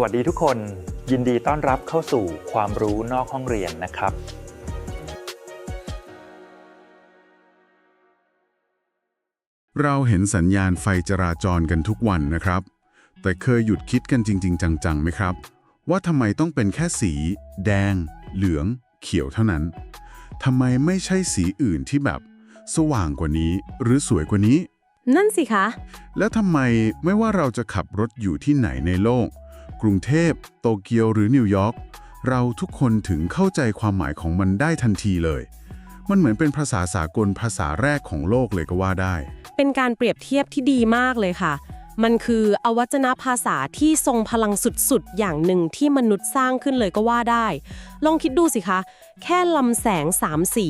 วัสดีทุกคน ยินดีต้อนรับเข้าสู่ความรู้นอกห้องเรียนนะครับ เราเห็นสัญญาณไฟจราจรกันทุกวันนะครับ แต่เคยหยุดคิดกันจริง ๆ จังๆไหมครับ ว่าทำไมต้องเป็นแค่สี แดง เหลือง เขียวเท่านั้นทำไมไม่ใช่สีอื่นที่แบบ สว่างกว่านี้ หรือสวยกว่านี้ นั่นสิคะ แล้วทำไมไม่ว่าเราจะขับรถอยู่ที่ไหนในโลก กรุงเทพ โตเกียวหรือนิวยอร์กเราทุกคนถึงเข้าใจความหมายของมันได้ทันทีเลย มันเหมือนเป็นภาษาสากลภาษาแรกของโลกเลยก็ว่าได้ เป็นการเปรียบเทียบที่ดีมากเลยค่ะ มันคืออวัจนภาษาที่ทรงพลังสุดๆ อย่างหนึ่งที่มนุษย์สร้างขึ้นเลยก็ว่าได้ ลองคิดดูสิคะ แค่ลำแสงสามสี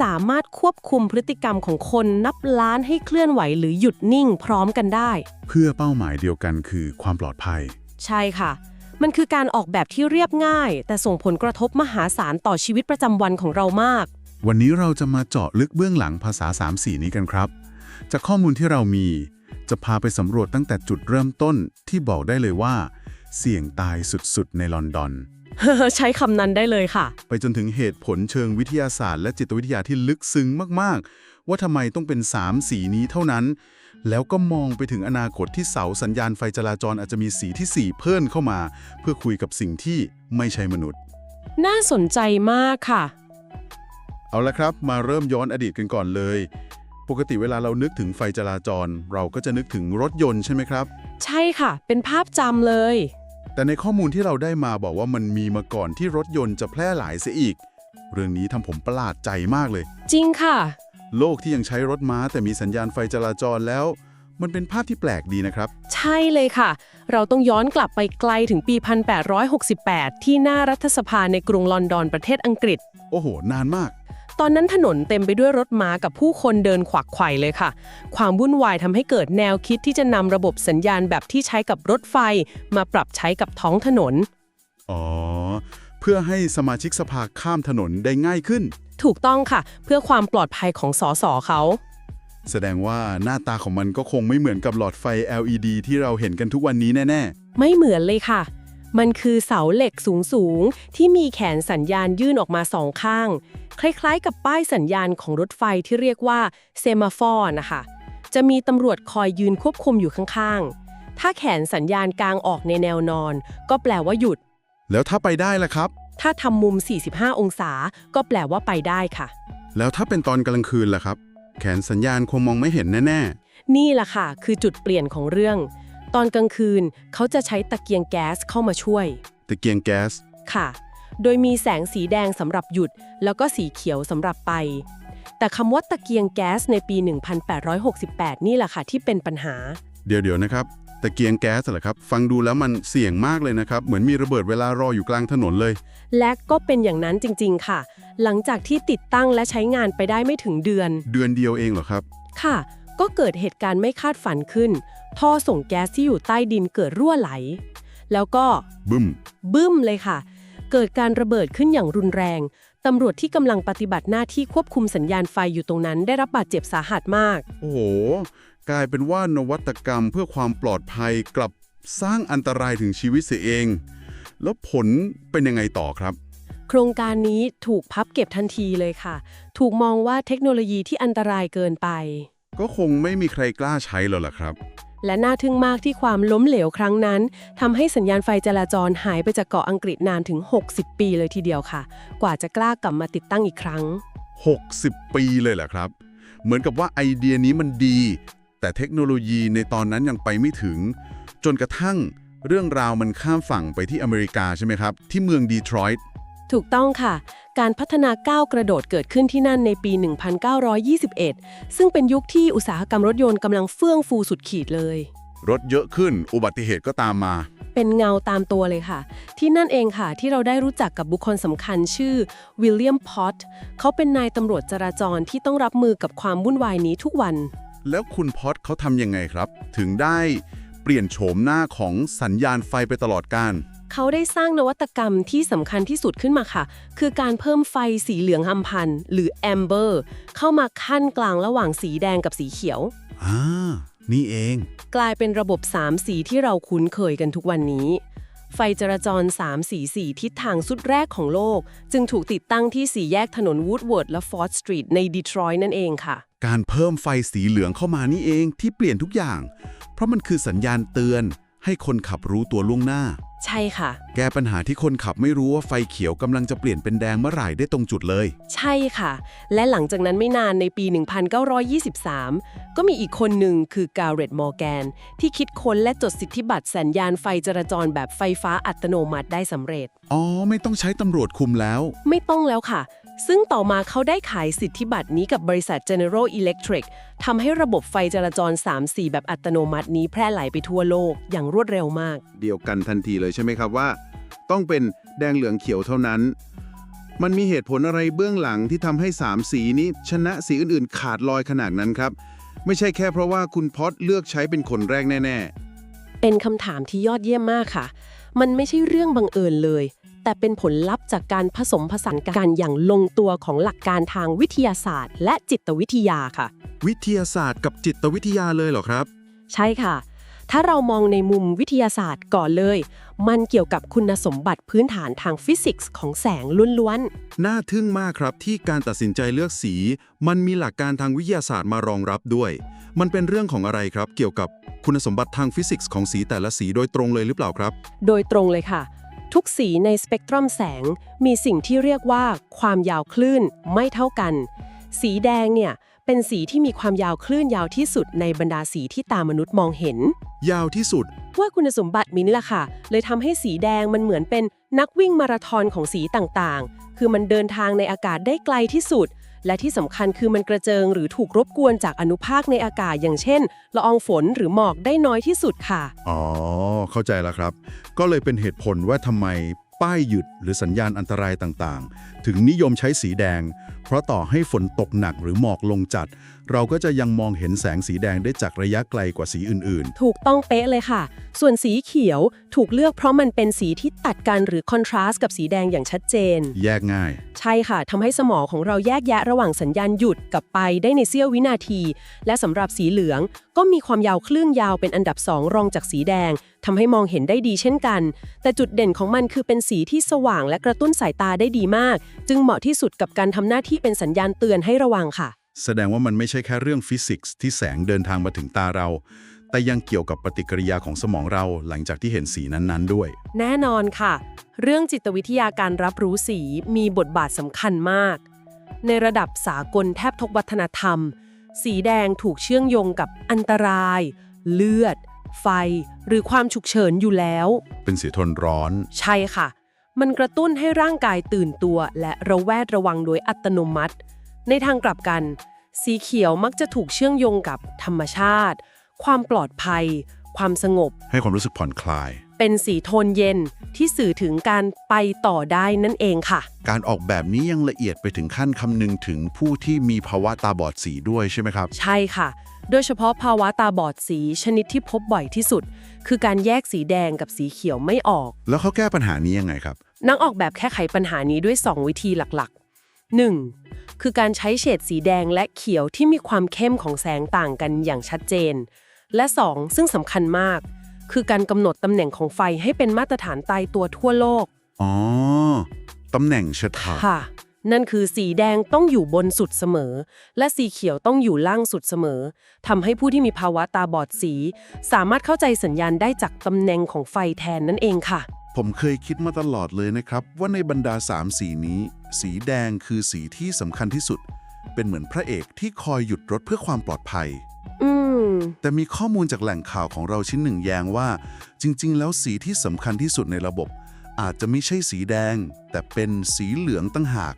สามารถควบคุมพฤติกรรมของคนนับล้านให้เคลื่อนไหวหรือหยุดนิ่งพร้อมกันได้ เพื่อเป้าหมายเดียวกันคือความปลอดภัย ใช่ค่ะ มันคือการออกแบบที่เรียบง่าย แต่ส่งผลกระทบมหาศาลต่อชีวิตประจำวันของเรามาก วันนี้เราจะมาเจาะลึกเบื้องหลังภาษา3สีนี้กันครับ จากข้อมูลที่เรามี จะพาไปสำรวจตั้งแต่จุดเริ่มต้นที่บอกได้เลยว่า เสี่ยงตายสุดๆ ในลอนดอน ใช้คำนั้นได้เลยค่ะ ไปจนถึงเหตุผลเชิงวิทยาศาสตร์และจิตวิทยาที่ลึกซึ้งมากๆ ว่าทำไมต้องเป็น 3 สีนี้เท่านั้น แล้วก็มองไปถึงอนาคตที่เสาสัญญาณไฟจราจรอาจจะมีสีที่ 4 เพิ่มเข้ามา เพื่อคุยกับสิ่งที่ไม่ใช่มนุษย์ น่าสนใจมากค่ะ เอาละครับ มาเริ่มย้อนอดีตกันก่อนเลย ปกติเวลาเรานึกถึงไฟจราจร เราก็จะนึกถึงรถยนต์ใช่ไหมครับ ใช่ค่ะ เป็นภาพจำเลย แต่ในข้อมูลที่เราได้มาบอกว่ามันมีมาก่อนที่รถยนต์จะแพร่หลายเสียอีก เรื่องนี้ทำผมประหลาดใจมากเลย จริงค่ะ โลกที่ยังใช้รถม้าแต่มีสัญญาณไฟจราจรแล้ว มันเป็นภาพที่แปลกดีนะครับ ใช่เลยค่ะ เราต้องย้อนกลับไปไกลถึงปี 1868 ที่หน้ารัฐสภาในกรุงลอนดอนประเทศอังกฤษ โอ้โห นานมาก ตอนนั้นถนนเต็มไปด้วยรถม้ากับผู้คนเดินขวักไขว่เลยค่ะ ความวุ่นวายทำให้เกิดแนวคิดที่จะนำระบบสัญญาณแบบที่ใช้กับรถไฟ มาปรับใช้กับท้องถนน อ๋อ เพื่อให้สมาชิกสภาข้ามถนนได้ง่ายขึ้น ถูกต้องค่ะ เพื่อความปลอดภัยของสสเขาแสดงว่าหน้าตาของมันก็คงไม่เหมือนกับหลอดไฟ LED ที่เราเห็นกันทุกวันนี้แน่ไม่เหมือนเลยค่ะ มันคือเสาเหล็กสูงๆ ที่มีแขนสัญญาณยื่นออกมาสองข้าง คล้ายๆ กับป้ายสัญญาณของรถไฟที่เรียกว่าเซมาฟอร์นะคะ จะมีตำรวจคอยยืนควบคุมอยู่ข้างๆ ถ้าแขนสัญญาณกลางออกในแนวนอน ก็แปลว่าหยุด ๆ แล้วถ้าไปได้ล่ะครับถ้าทำมุม 45 องศา ก็แปลว่าไปได้ค่ะ แล้วถ้าเป็นตอนกลางคืนล่ะครับ แขนสัญญาณคงมองไม่เห็นแน่นี่แหละค่ะ คือจุดเปลี่ยนของเรื่อง ตอนกลางคืนเขาจะใช้ตะเกียงแก๊สเข้ามาช่วย ๆตะเกียงแก๊ส ค่ะ โดยมีแสงสีแดงสำหรับหยุด แล้วก็สีเขียวสำหรับไป แต่คำว่าตะเกียงแก๊สในปี 1868 นี่แหละค่ะที่เป็นปัญหา เดี๋ยวๆนะครับ ตะเกียงแก๊สเหรอครับ ฟังดูแล้วมันเสี่ยงมากเลยนะครับ เหมือนมีระเบิดเวลารออยู่กลางถนนเลย และก็เป็นอย่างนั้นจริง ๆ ค่ะ หลังจากที่ติดตั้งและใช้งานไปได้ไม่ถึงเดือน เดือนเดียวเองเหรอครับ ค่ะ ก็เกิดเหตุการณ์ไม่คาดฝันขึ้น ท่อส่งแก๊สที่อยู่ใต้ดินเกิดรั่วไหล แล้วก็บึ้ม บึ้มเลยค่ะ เกิดการระเบิดขึ้นอย่างรุนแรง ตำรวจที่กำลังปฏิบัติหน้าที่ควบคุมสัญญาณไฟอยู่ตรงนั้น ได้รับบาดเจ็บสาหัสมาก โอ้โห กลายเป็นว่านวัตกรรมเพื่อความปลอดภัยกลับสร้างอันตรายถึงชีวิตเสียเอง แล้วผลเป็นยังไงต่อครับ โครงการนี้ถูกพับเก็บทันทีเลยค่ะ ถูกมองว่าเทคโนโลยีที่อันตรายเกินไป ก็คงไม่มีใครกล้าใช้แล้วล่ะครับ และน่าทึ่งมากที่ความล้มเหลวครั้งนั้นทำให้สัญญาณไฟจราจรหายไปจากเกาะอังกฤษนานถึง 60 ปีเลยทีเดียวค่ะ กว่าจะกล้ากลับมาติดตั้งอีกครั้ง 60 ปีเลยเหรอครับ เหมือนกับว่าไอเดียนี้มันดี แต่เทคโนโลยีในตอนนั้นยังไปไม่ถึง จนกระทั่งเรื่องราวมันข้ามฝั่งไปที่อเมริกาใช่ไหมครับ ที่เมืองดีทรอยต์ถูกต้องค่ะ การพัฒนาก้าวกระโดดเกิดขึ้นที่นั่นในปี 1921 ซึ่งเป็นยุคที่อุตสาหกรรมรถยนต์กำลังเฟื่องฟูสุดขีดเลย รถเยอะขึ้นอุบัติเหตุก็ตามมา เป็นเงาตามตัวเลยค่ะ ที่นั่นเองค่ะที่เราได้รู้จักกับบุคคลสำคัญชื่อวิลเลียมพอตเขาเป็นนายตำรวจจราจรที่ต้องรับมือกับความวุ่นวายนี้ทุกวัน แล้วคุณพอดเขาทำยังไงครับ ถึงได้เปลี่ยนโฉมหน้าของสัญญาณไฟไปตลอดการเขาได้สร้างนวัตกรรมที่สำคัญที่สุดขึ้นมาค่ะ คือการเพิ่มไฟสีเหลืองอำพันธ์หรือแอมเบอร์เข้ามาขั้นกลางระหว่างสีแดงกับสีเขียวอ่านี่เอง กลายเป็นระบบ 3 สีที่เราคุ้นเคยกันทุกวันนี้ ไฟจราจร3สีสีทิศทางสุดแรกของโลก จึงถูกติดตั้งที่สี่แยกถนนวูดเวิร์ดและฟอร์ดสตรีทในดีทรอยต์นั่นเองค่ะ การเพิ่มไฟสีเหลืองเข้ามานี่เองที่เปลี่ยนทุกอย่าง เพราะมันคือสัญญาณเตือน ให้คนขับรู้ตัวล่วงหน้า ใช่ค่ะ แก้ปัญหาที่คนขับไม่รู้ว่าไฟเขียวกำลังจะเปลี่ยนเป็นแดงเมื่อไหร่ได้ตรงจุดเลย ใช่ค่ะ และหลังจากนั้นไม่นานในปี 1923 ก็มีอีกคนหนึ่งคือการ์เรตมอร์แกน ที่คิดค้นและจดสิทธิบัตรสัญญาณไฟจราจรแบบไฟฟ้าอัตโนมัติได้สำเร็จ อ๋อ ไม่ต้องใช้ตำรวจคุมแล้ว ไม่ต้องแล้วค่ะ ซึ่งต่อมาเขาได้ขายสิทธิบัตรนี้กับบริษัท General Electric ทำให้ระบบไฟจราจร 3-4 แบบอัตโนมัตินี้แพร่หลายไปทั่วโลกอย่างรวดเร็วมาก เดียวกันทันทีเลยใช่ไหมครับว่า ต้องเป็นแดงเหลืองเขียวเท่านั้น มันมีเหตุผลอะไรเบื้องหลังที่ทำให้สามสีนี้ ชนะสีอื่นๆ ขาดลอยขนาดนั้นครับ ไม่ใช่แค่เพราะว่าคุณพอตเลือกใช้เป็นคนแรกแน่เป็นคำถามที่ยอดเยี่ยมมากค่ะ มันไม่ใช่เรื่องบังเอิญเลย แต่เป็นผลลัพธ์จากการผสมผสานกันอย่างลงตัวของหลักการทางวิทยาศาสตร์ และจิตวิทยาค่ะ วิทยาศาสตร์กับจิตวิทยาเลยเหรอครับ ใช่ค่ะ ถ้าเรามองในมุมวิทยาศาสตร์ก่อนเลย มันเกี่ยวกับคุณสมบัติพื้นฐานทางฟิสิกส์ของแสงล้วนน่าทึ่งมากครับที่การตัดสินใจเลือกสี มันมีหลักการทางวิทยาศาสตร์มารองรับด้วย มันเป็นเรื่องของอะไรครับ เกี่ยวกับคุณสมบัติทางฟิสิกส์ของสีแต่ละสีโดยตรงเลยหรือเปล่าครับๆโดยตรงเลยค่ะ ทุกสีในสเปกตรัมแสงมีสิ่งที่เรียกว่าความยาวคลื่นไม่เท่ากัน สีแดงเนี่ยเป็นสีที่มีความยาวคลื่นยาวที่สุดในบรรดาสีที่ตามนุษย์มองเห็น ยาวที่สุด ว่าคุณสมบัติมินี่แหละค่ะ เลยทำให้สีแดงมันเหมือนเป็นนักวิ่งมาราธอนของสีต่างๆ คือมันเดินทางในอากาศได้ไกลที่สุด และที่สำคัญคือมันกระเจิงหรือถูกรบกวนจากอนุภาคในอากาศอย่างเช่นละอองฝนหรือหมอกได้น้อยที่สุดค่ะ อ๋อ เข้าใจแล้วครับ ก็เลยเป็นเหตุผลว่าทำไมป้ายหยุดหรือสัญญาณอันตรายต่างๆ ถึงนิยมใช้สีแดงเพราะต่อให้ฝนตกหนักหรือหมอกลงจัด เราก็จะยังมองเห็นแสงสีแดงได้จากระยะไกลกว่าสีอื่นถูกต้องเป๊ะเลยค่ะ ส่วนสีเขียวถูกเลือกเพราะมันเป็นสีที่ตัดกันหรือคอนทราสต์กับสีแดงอย่างชัดเจนๆแยกง่าย ใช่ค่ะทำให้สมองของเราแยกแยะระหว่างสัญญาณหยุดกับไปได้ในเสี้ยววินาที และสำหรับสีเหลืองก็มีความยาวคลื่นยาวเป็นอันดับ2รองจากสีแดงทำให้มองเห็นได้ดีเช่นกัน แต่จุดเด่นของมันคือเป็นสีที่สว่างและกระตุ้นสายตาได้ดีมาก จึงเหมาะที่สุดกับการทำหน้าที่เป็นสัญญาณเตือนให้ระวังค่ะ แสดงว่ามันไม่ใช่แค่เรื่องฟิสิกส์ที่แสงเดินทางมาถึงตาเรา แต่ยังเกี่ยวกับปฏิกิริยาของสมองเราหลังจากที่เห็นสีนั้นๆด้วย แน่นอนค่ะ เรื่องจิตวิทยาการรับรู้สีมีบทบาทสำคัญมาก ในระดับสากลแทบทุกวัฒนธรรม สีแดงถูกเชื่อมโยงกับอันตราย เลือด ไฟ หรือความฉุกเฉินอยู่แล้ว เป็นสีทนร้อน ใช่ค่ะ มันกระตุ้นให้ร่างกายตื่นตัว และระแวดระวังโดยอัตโนมัติ ในทางกลับกัน สีเขียวมักจะถูกเชื่อมโยงกับธรรมชาติ ความปลอดภัย ความสงบ ให้ความรู้สึกผ่อนคลาย เป็นสีโทนเย็นที่สื่อถึงการไปต่อได้นั่นเองค่ะ การออกแบบนี้ยังละเอียดไปถึงขั้นคำนึงถึงผู้ที่มีภาวะตาบอดสีด้วยใช่ไหมครับ ใช่ค่ะ โดยเฉพาะภาวะตาบอดสีชนิดที่พบบ่อยที่สุด คือการแยกสีแดงกับสีเขียวไม่ออก แล้วเขาแก้ปัญหานี้ยังไงครับ นักออกแบบแค่ไขปัญหานี้ด้วย 2 วิธีหลักๆ 1. คือการใช้เฉดสีแดงและเขียวที่มีความเข้มของแสงต่างกันอย่างชัดเจน และ 2. ซึ่งสำคัญมาก คือการกำหนดตำแหน่งของไฟให้เป็นมาตรฐานตายตัวทั่วโลก อ๋อ ตำแหน่งชะตาค่ะ นั่นคือสีแดงต้องอยู่บนสุดเสมอ และสีเขียวต้องอยู่ล่างสุดเสมอทำให้ผู้ที่มีภาวะตาบอดสี สามารถเข้าใจสัญญาณได้จากตำแหน่งของไฟแทนนั่นเองค่ะ ผมเคยคิดมาตลอดเลยนะครับ ว่าในบรรดาสามสีนี้ สีแดงคือสีที่สำคัญที่สุด เป็นเหมือนพระเอกที่คอยหยุดรถเพื่อความปลอดภัยอืมแต่มีข้อมูลจากแหล่งข่าวของเราชิ้นหนึ่งแย้งว่า จริง ๆ แล้วสีที่สำคัญที่สุดในระบบ อาจจะไม่ใช่สีแดง แต่เป็นสีเหลืองตั้งหาก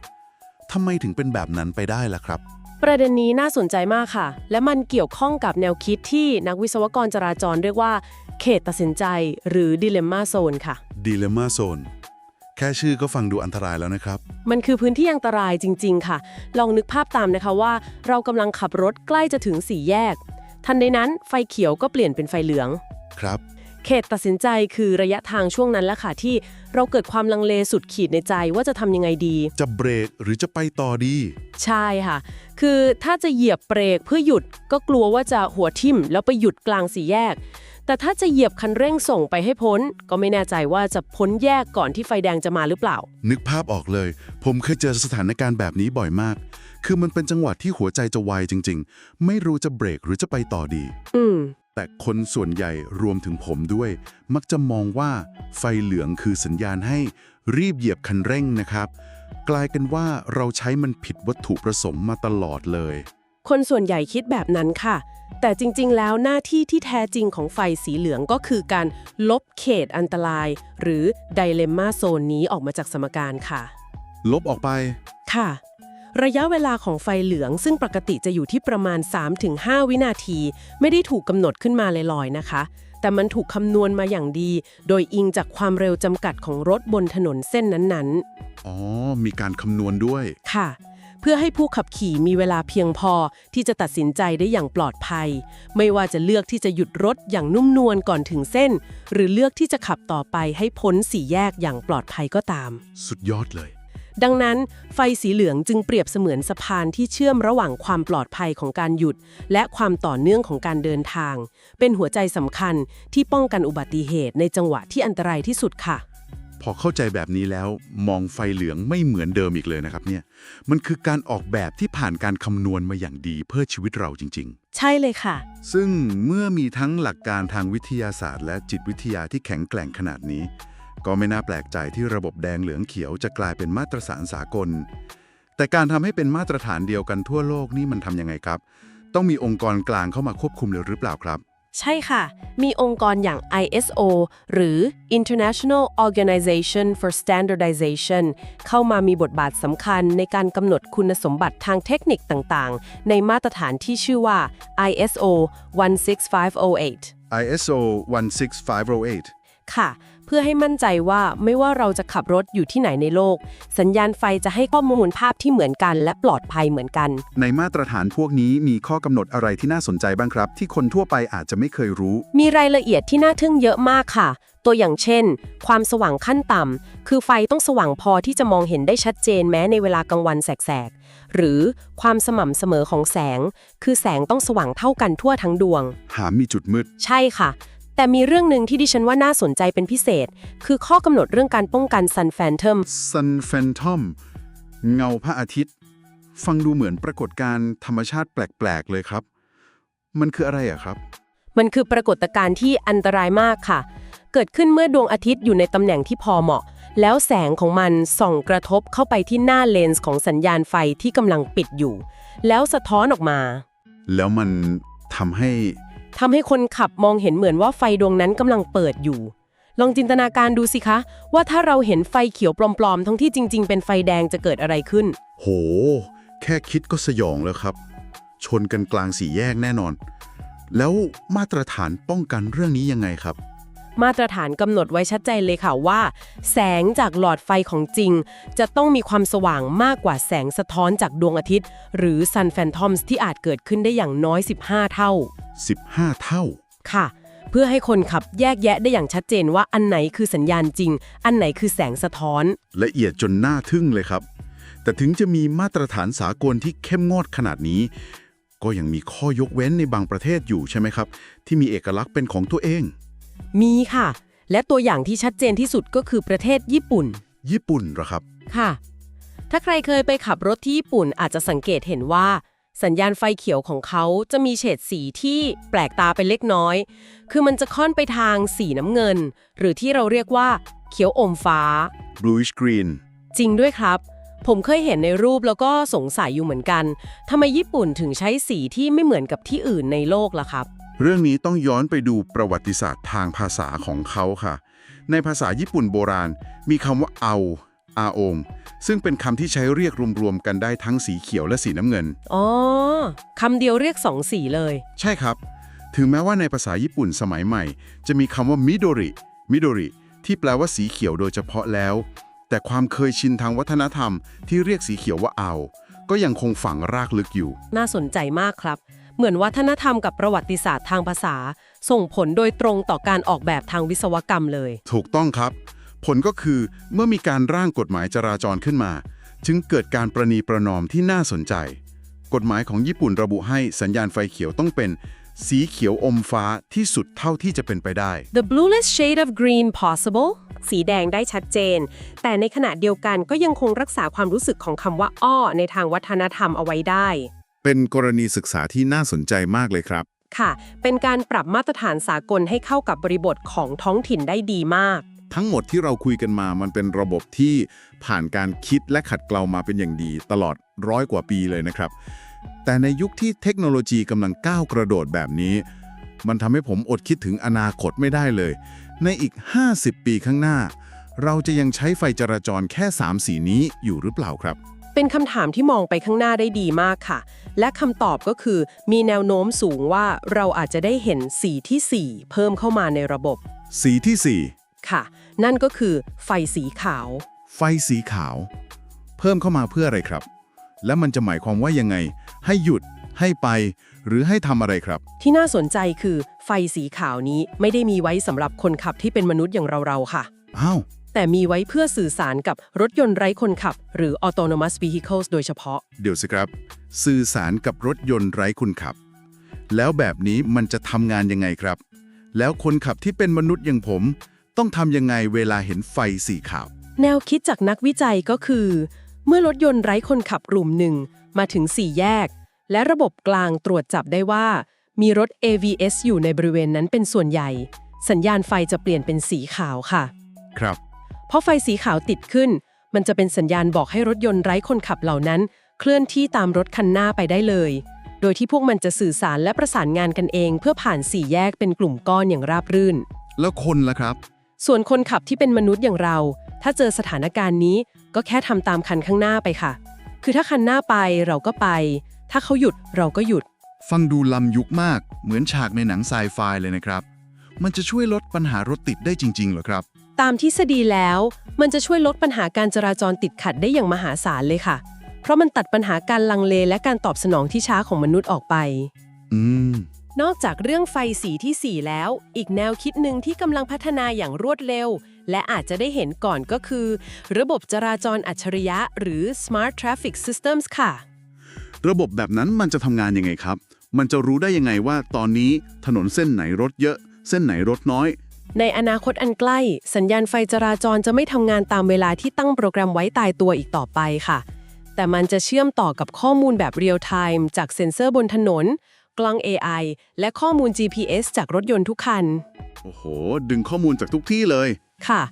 ทำไมถึงเป็นแบบนั้นไปได้ล่ะครับ ประเด็นนี้น่าสนใจมากค่ะ และมันเกี่ยวข้องกับแนวคิดที่นักวิศวกรจราจรเรียกว่า เขตตัดสินใจ หรือ dilemma zone ค่ะ Dilemma Zone แค่ชื่อก็ฟังดูอันตรายแล้วนะครับ มันคือพื้นที่อันตรายจริง ๆ ค่ะ ลองนึกภาพตามนะคะว่า เรากำลังขับรถใกล้จะถึงสี่แยก ทันใดนั้นไฟเขียวก็เปลี่ยนเป็นไฟเหลือง ครับ เขตตัดสินใจคือระยะทางช่วงนั้นแหละค่ะที่เราเกิดความลังเลสุดขีดในใจว่าจะทำยังไงดี จะเบรกหรือจะไปต่อดี ใช่ค่ะ คือถ้าจะเหยียบเบรกเพื่อหยุดก็กลัวว่าจะหัวทิ่มแล้วไปหยุดกลางสี่แยก แต่ถ้าจะเหยียบคันเร่งส่งไปให้พ้น ก็ไม่แน่ใจว่าจะพ้นแยกก่อนที่ไฟแดงจะมาหรือเปล่า นึกภาพออกเลย ผมเคยเจอสถานการณ์แบบนี้บ่อยมาก คือมันเป็นจังหวะที่หัวใจจะวายจริง ๆ ไม่รู้จะเบรกหรือจะไปต่อดี อืม แต่คนส่วนใหญ่รวมถึงผมด้วย มักจะมองว่าไฟเหลืองคือสัญญาณให้รีบเหยียบคันเร่งนะครับ กลายเป็นว่าเราใช้มันผิดวัตถุประสงค์มาตลอดเลย คนส่วนใหญ่คิดแบบนั้นค่ะ แต่จริงๆ แล้วหน้าที่ที่แท้จริงของไฟสีเหลืองก็คือการลบเขตอันตราย หรือไดเลม m าโซนนี้ออกมาจากสมการค่ะ ลบออกไป ค่ะ ระยะเวลาของไฟเหลืองซึ่งปกติจะอยู่ที่ประมาณ 3-5 วินาที ไม่ได้ถูกกำหนดขึ้นมาลอยๆนะคะ แต่มันถูกคำนวณมาอย่างดี โดยอิงจากความเร็วจำกัดของรถบนถนนเส้นนั้นๆ อ๋อ มีการคำนวณด้วย ค่ะเพื่อให้ผู้ขับขี่มีเวลาเพียงพอที่จะตัดสินใจได้อย่างปลอดภัย ไม่ว่าจะเลือกที่จะหยุดรถอย่างนุ่มนวลก่อนถึงเส้น หรือเลือกที่จะขับต่อไปให้พ้นสี่แยกอย่างปลอดภัยก็ตาม สุดยอดเลย ดังนั้นไฟสีเหลืองจึงเปรียบเสมือนสะพานที่เชื่อมระหว่างความปลอดภัยของการหยุด และความต่อเนื่องของการเดินทาง เป็นหัวใจสำคัญที่ป้องกันอุบัติเหตุในจังหวะที่อันตรายที่สุดค่ะ พอเข้าใจแบบนี้แล้วมองไฟเหลืองไม่เหมือนเดิมอีกเลยนะครับเนี่ยมันคือการออกแบบที่ผ่านการคำนวณมาอย่างดีเพื่อชีวิตเราจริงใช่เลยค่ะๆซึ่งเมื่อมีทั้งหลักการทางวิทยาศาสตร์และจิตวิทยาที่แข็งแกร่งขนาดนี้ ก็ไม่น่าแปลกใจที่ระบบแดงเหลืองเขียวจะกลายเป็นมาตรฐานสากล แต่การทำให้เป็นมาตรฐานเดียวกันทั่วโลกนี่มันทำยังไงครับ ต้องมีองค์กรกลางเข้ามาควบคุมเลยหรือเปล่าครับ ใช่ค่ะ มีองค์กรอย่าง ISO หรือ International Organization for Standardization เข้ามามีบทบาทสำคัญในการกำหนดคุณสมบัติทางเทคนิคต่างๆ ในมาตรฐานที่ชื่อว่า ISO 16508 ISO 16508 ค่ะ เพื่อให้มั่นใจว่าไม่ว่าเราจะขับรถอยู่ที่ไหนในโลก สัญญาณไฟจะให้ข้อมูลภาพที่เหมือนกันและปลอดภัยเหมือนกัน ในมาตรฐานพวกนี้มีข้อกำหนดอะไรที่น่าสนใจบ้างครับ ที่คนทั่วไปอาจจะไม่เคยรู้ มีรายละเอียดที่น่าทึ่งเยอะมากค่ะ ตัวอย่างเช่น ความสว่างขั้นต่ำ คือไฟต้องสว่างพอที่จะมองเห็นได้ชัดเจนแม้ในเวลากลางวันแสกๆ หรือความสม่ำเสมอของแสง คือแสงต้องสว่างเท่ากันทั่วทั้งดวง หามีจุดมืด ใช่ค่ะ แต่มีเรื่องหนึ่งที่ดิฉันว่าน่าสนใจเป็นพิเศษ คือข้อกำหนดเรื่องการป้องกัน Sun Phantom Sun Phantom เงาพระอาทิตย์ ฟังดูเหมือนปรากฏการณ์ธรรมชาติแปลก ๆ เลยครับ มันคืออะไรอะครับ มันคือปรากฏการณ์ที่อันตรายมากค่ะ เกิดขึ้นเมื่อดวงอาทิตย์อยู่ในตำแหน่งที่พอเหมาะ แล้วแสงของมันส่องกระทบเข้าไปที่หน้าเลนส์ของสัญญาณไฟที่กำลังปิดอยู่ แล้วสะท้อนออกมา แล้วมันทำให้ ทำให้คนขับมองเห็นเหมือนว่าไฟดวงนั้นกำลังเปิดอยู่ ลองจินตนาการดูสิคะ ว่าถ้าเราเห็นไฟเขียวปลอมๆ ทั้งที่จริง ๆ เป็นไฟแดงจะเกิดอะไรขึ้น โห แค่คิดก็สยองแล้วครับ ชนกันกลางสี่แยกแน่นอน แล้วมาตรฐานป้องกันเรื่องนี้ยังไงครับ มาตรฐานกำหนดไว้ชัดเจนเลยค่ะว่า แสงจากหลอดไฟของจริง จะต้องมีความสว่างมากกว่าแสงสะท้อนจากดวงอาทิตย์ หรือ Sun Phantoms ที่อาจเกิดขึ้นได้อย่างน้อย 15 เท่า15 เท่า ค่ะ เพื่อให้คนขับแยกแยะได้อย่างชัดเจนว่าอันไหนคือสัญญาณจริง อันไหนคือแสงสะท้อน ละเอียดจนน่าทึ่งเลยครับ แต่ถึงจะมีมาตรฐานสากลที่เข้มงวดขนาดนี้ ก็ยังมีข้อยกเว้นในบางประเทศอยู่ใช่ไหมครับ ที่มีเอกลักษณ์เป็นของตัวเอง มีค่ะ และตัวอย่างที่ชัดเจนที่สุดก็คือประเทศญี่ปุ่น ญี่ปุ่นเหรอครับ ค่ะ ถ้าใครเคยไปขับรถที่ญี่ปุ่นอาจจะสังเกตเห็นว่า สัญญาณไฟเขียวของเขาจะมีเฉดสีที่แปลกตาไปเล็กน้อย คือมันจะค่อนไปทางสีน้ำเงิน หรือที่เราเรียกว่า เขียวอมฟ้า bluish green จริงด้วยครับ ผมเคยเห็นในรูปแล้วก็สงสัยอยู่เหมือนกันทำไมญี่ปุ่นถึงใช้สีที่ไม่เหมือนกับที่อื่นในโลกล่ะครับ เรื่องนี้ต้องย้อนไปดูประวัติศาสตร์ทางภาษาของเขาค่ะ ในภาษาญี่ปุ่นโบราณ มีคำว่าเอา อาโองซึ่งเป็นคำที่ใช้เรียกรวมๆกันได้ทั้งสีเขียวและสีน้ำเงิน อ๋อคำเดียวเรียกสองสีเลย ใช่ครับ ถึงแม้ว่าในภาษาญี่ปุ่นสมัยใหม่ จะมีคำว่ามิโดริมิโดริที่แปลว่าสีเขียวโดยเฉพาะแล้ว แต่ความเคยชินทางวัฒนธรรมที่เรียกสีเขียวว่าเอา ก็ยังคงฝังรากลึกอยู่ น่าสนใจมากครับ เหมือนวัฒนธรรมกับประวัติศาสตร์ทางภาษา ส่งผลโดยตรงต่อการออกแบบทางวิศวกรรมเลย ถูกต้องครับ ผลก็คือเมื่อมีการร่างกฎหมายจราจรขึ้นมา จึงเกิดการประนีประนอมที่น่าสนใจ กฎหมายของญี่ปุ่นระบุให้สัญญาณไฟเขียวต้องเป็น สีเขียวอมฟ้าที่สุดเท่าที่จะเป็นไปได้ the bluest shade of green possible สีแดงได้ชัดเจน แต่ในขณะเดียวกันก็ยังคงรักษาความรู้สึกของคำว่า อ้อ ในทางวัฒนธรรมเอาไว้ได้ เป็นกรณีศึกษาที่น่าสนใจมากเลยครับ ค่ะ เป็นการปรับมาตรฐานสากลให้เข้ากับบริบทของท้องถิ่นได้ดีมาก ทั้งหมดที่เราคุยกันมามันเป็นระบบที่ผ่านการคิดและขัดเกลามาเป็นอย่างดี ตลอดร้อยกว่าปีเลยนะครับ แต่ในยุคที่เทคโนโลยีกำลังก้าวกระโดดแบบนี้ มันทำให้ผมอดคิดถึงอนาคตไม่ได้เลย ในอีก 50 ปีข้างหน้า เราจะยังใช้ไฟจราจรแค่ 3 สีนี้อยู่หรือเปล่าครับเป็นคำถามที่มองไปข้างหน้าได้ดีมากค่ะ และคำตอบก็คือ มีแนวโน้มสูงว่าเราอาจจะได้เห็นสีที่ 4 เพิ่มเข้ามาในระบบ สีที่ค่ะ นั่นก็คือไฟสีขาว4ไฟสีขาว เพิ่มเข้ามาเพื่ออะไรครับ และมันจะหมายความว่ายังไง ให้หยุด ให้ไป หรือให้ทำอะไรครับ ที่น่าสนใจคือไฟสีขาวนี้ไม่ได้มีไว้สำหรับคนขับที่เป็นมนุษย์อย่างเราๆค่ะ อ้าว แต่มีไว้เพื่อสื่อสารกับรถยนต์ไร้คนขับ หรือ autonomous vehicles โดยเฉพาะ เดี๋ยวสิครับ สื่อสารกับรถยนต์ไร้คนขับ แล้วแบบนี้มันจะทำงานยังไงครับ แล้วคนขับที่เป็นมนุษย์อย่างผม ต้องทำยังไงเวลาเห็นไฟสีขาว แนวคิดจากนักวิจัยก็คือ เมื่อรถยนต์ไร้คนขับกลุ่มหนึ่ง มาถึง4แยก และระบบกลางตรวจจับได้ว่า มีรถ AVS อยู่ในบริเวณนั้นเป็นส่วนใหญ่ สัญญาณไฟจะเปลี่ยนเป็นสีขาวค่ะ ครับ เพราะไฟสีขาวติดขึ้น มันจะเป็นสัญญาณบอกให้รถยนต์ไร้คนขับเหล่านั้น เคลื่อนที่ตามรถคันหน้าไปได้เลย โดยที่พวกมันจะสื่อสารและประสานงานกันเอง เพื่อผ่านสี่แยกเป็นกลุ่มก้อนอย่างราบรื่น แล้วคนล่ะครับ ส่วนคนขับที่เป็นมนุษย์อย่างเรา ถ้าเจอสถานการณ์นี้ ก็แค่ทำตามคันข้างหน้าไปค่ะ คือถ้าคันหน้าไปเราก็ไป ถ้าเขาหยุดเราก็หยุด ฟังดูลำยุคมาก เหมือนฉากในหนังไซไฟเลยนะครับ มันจะช่วยลดปัญหารถติดได้จริง ๆ เหรอครับ ตามทฤษฎีแล้ว มันจะช่วยลดปัญหาการจราจรติดขัดได้อย่างมหาศาลเลยค่ะ เพราะมันตัดปัญหาการลังเลและการตอบสนองที่ช้าของมนุษย์ออกไป อืม นอกจากเรื่องไฟสีที่ 4 แล้ว อีกแนวคิดหนึ่งที่กำลังพัฒนาอย่างรวดเร็ว และอาจจะได้เห็นก่อนก็คือ ระบบจราจรอัจฉริยะ หรือ Smart Traffic Systems ค่ะ ระบบแบบนั้นมันจะทำงานยังไงครับ มันจะรู้ได้ยังไงว่าตอนนี้ถนนเส้นไหนรถเยอะ เส้นไหนรถน้อย ในอนาคตอันใกล้ สัญญาณไฟจราจรจะไม่ทำงานตามเวลาที่ตั้งโปรแกรมไว้ตายตัวอีกต่อไปค่ะ แต่มันจะเชื่อมต่อกับข้อมูลแบบเรียลไทม์จากเซ็นเซอร์บนถนน กล้อง AI และข้อมูล GPS จากรถยนต์ทุกคัน โอ้โห ดึงข้อมูลจากทุกที่เลย ค่ะ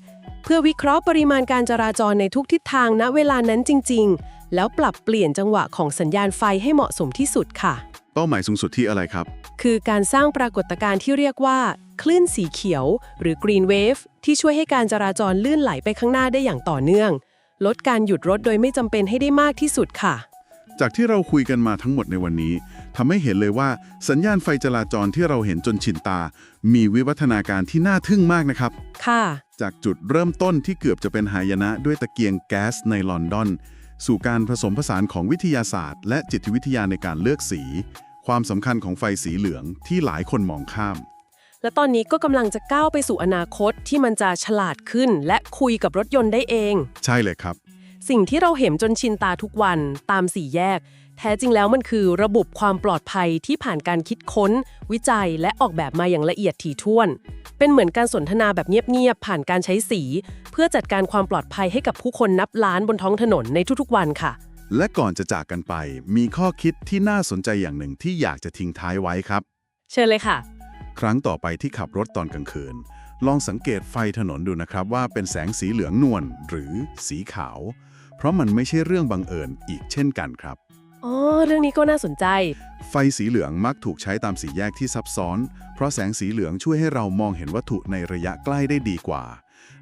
เพื่อวิเคราะห์ปริมาณการจราจรในทุกทิศทางณเวลานั้นจริง ๆ แล้วปรับเปลี่ยนจังหวะของสัญญาณไฟให้เหมาะสมที่สุดค่ะ เป้าหมายสูงสุดที่อะไรครับ คือการสร้างปรากฏการณ์ที่เรียกว่า คลื่นสีเขียว หรือ Green Wave ที่ช่วยให้การจราจรลื่นไหลไปข้างหน้าได้อย่างต่อเนื่อง ลดการหยุดรถโดยไม่จำเป็นให้ได้มากที่สุดค่ะ จากที่เราคุยกันมาทั้งหมดในวันนี้ทำให้เห็นเลยว่าสัญญาณไฟจราจรที่เราเห็นจนชินตา มีวิวัฒนาการที่น่าทึ่งมากนะครับ ค่ะ จากจุดเริ่มต้นที่เกือบจะเป็นหายนะด้วยตะเกียงแก๊สในลอนดอน สู่การผสมผสานของวิทยาศาสตร์ และจิตวิทยาในการเลือกสี ความสำคัญของไฟสีเหลืองที่หลายคนมองข้าม และตอนนี้ก็กำลังจะก้าวไปสู่อนาคตที่มันจะฉลาดขึ้น และคุยกับรถยนต์ได้เอง ใช่เลยครับ สิ่งที่เราเห็นจนชินตาทุกวันตามสี่แยก แท้จริงแล้วมันคือระบบความปลอดภัยที่ผ่านการคิดค้น วิจัยและออกแบบมาอย่างละเอียดถี่ถ้วน เป็นเหมือนการสนทนาแบบเงียบๆผ่านการใช้สี เพื่อจัดการความปลอดภัยให้กับผู้คนนับล้านบนท้องถนนในทุกๆวันค่ะ และก่อนจะจากกันไป มีข้อคิดที่น่าสนใจอย่างหนึ่งที่อยากจะทิ้งท้ายไว้ครับ เชิญเลยค่ะ ครั้งต่อไปที่ขับรถตอนกลางคืนลองสังเกตไฟถนนดูนะครับว่าเป็นแสงสีเหลืองนวลหรือสีขาว เพราะมันไม่ใช่เรื่องบังเอิญอีกเช่นกันครับ อ๋อ เรื่องนี้ก็น่าสนใจ ไฟสีเหลืองมักถูกใช้ตามสีแยกที่ซับซ้อน เพราะแสงสีเหลืองช่วยให้เรามองเห็นวัตถุในระยะใกล้ได้ดีกว่า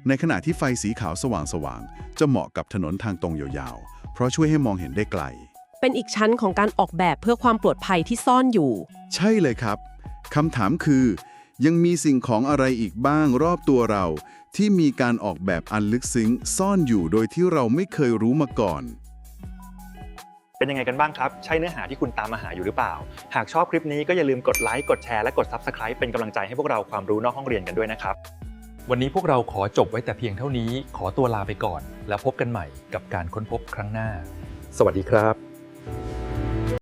ในขณะที่ไฟสีขาวสว่างๆจะเหมาะกับถนนทางตรงยาวๆ เพราะช่วยให้มองเห็นได้ไกล เป็นอีกชั้นของการออกแบบเพื่อความปลอดภัยที่ซ่อนอยู่ ใช่เลยครับคำถามคือ ยังมีสิ่งของอะไรอีกบ้างรอบตัวเรา ที่มีการออกแบบอันลึกซึ้งซ่อนอยู่โดยที่เราไม่เคยรู้มาก่อน เป็นยังไงกันบ้างครับ ใช่เนื้อหาที่คุณตามมาหาอยู่หรือเปล่า หากชอบคลิปนี้ก็อย่าลืมกดไลค์กดแชร์และกด Subscribe เป็นกำลังใจให้พวกเราความรู้นอกห้องเรียนกันด้วยนะครับ วันนี้พวกเราขอจบไว้แต่เพียงเท่านี้ ขอตัวลาไปก่อน แล้วพบกันใหม่กับการค้นพบครั้งหน้า สวัสดีครับ